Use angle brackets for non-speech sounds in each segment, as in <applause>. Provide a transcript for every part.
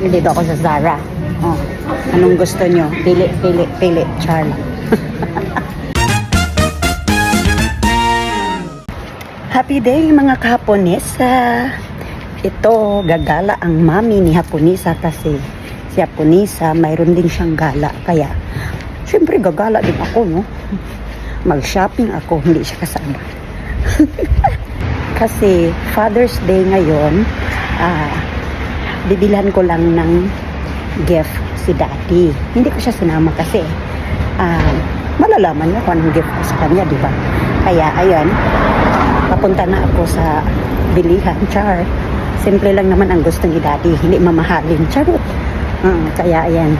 Dito ako sa Zara. Oh, anong gusto nyo? Pili, pili, pili. Char. <laughs> Happy day mga kahaponesa. Ito, gagala ang mami ni Haponisa kasi si Haponisa mayroon din siyang gala. Kaya, syempre gagala din ako, no? Mag-shopping ako, hindi siya kasama. <laughs> kasi Father's Day ngayon, ah, bibilhan ko lang ng gift si Daddy. Hindi ko siya sinama kasi ah, malalaman niya kung anong gift ko sa kanya, di ba? Kaya, ayun, papunta na ako sa bilihan, char. Simple lang naman ang gusto ni Daddy, hindi mamahalin, charot. Mm, kaya, ayan,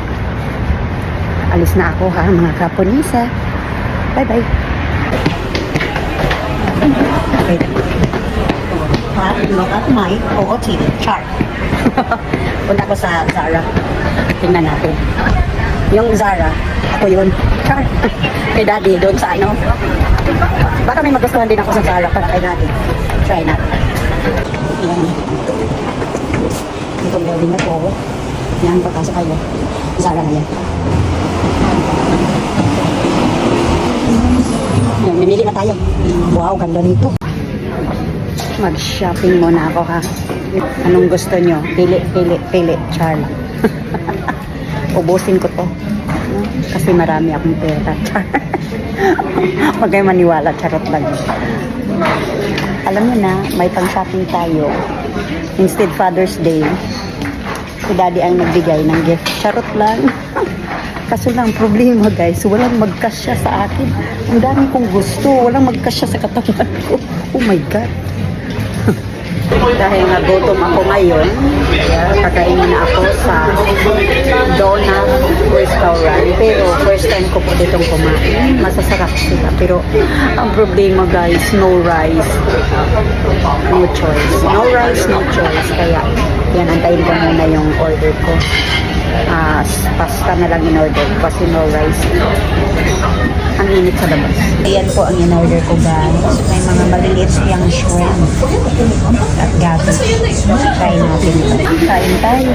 alis na ako ha, mga kaponisa. Bye-bye. Okay. Look at my OOT chart. <laughs> Punta ko sa Zara. Tingnan natin. Yung Zara, ako yun. Char. <laughs> kay Daddy, doon sa ano. Baka may magustuhan din ako sa Zara para kay Daddy. Try natin. Yan. Itong building na to. Yan, pagkasok kayo. Zara na yan. Yan, mamili na tayo. Wow, ganda nito. Mag-shopping muna ako ha. Anong gusto nyo? Pili, pili, pili. Char. <laughs> Ubusin ko to. Kasi marami akong pera. Char. <laughs> Huwag kayo maniwala. Charot lang. Alam mo na, may pang-shopping tayo. Instead Father's Day, si Daddy ang nagbigay ng gift. Charot lang. <laughs> Kaso lang, problema guys, walang magkasya sa akin. Ang dami kong gusto, walang magkasya sa katawan ko. Oh my God. Dahil nagutom ako ngayon, kakainin na ako sa Donna Restaurant. Pero first time ko po ditong kumain. Masasarap sila. Pero ang problema guys, no rice. No choice. No rice, no choice. Kaya yan, antayin ko muna yung order ko. Ah, pasta na lang in-order kasi no rice. Ang init sa labas. Ayan po ang in-order ko guys. May mga maliliit siyang shrimp gabi. Try natin. Kain tayo.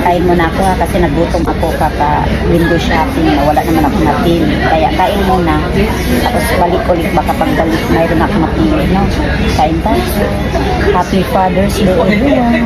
Kain muna ako ha kasi nagutom ako kaka window shopping wala naman ako napili. Kaya kain muna. Tapos balik ulit baka pagbalik mayroon ako mapili. No? Kain tayo. Happy Father's Day everyone.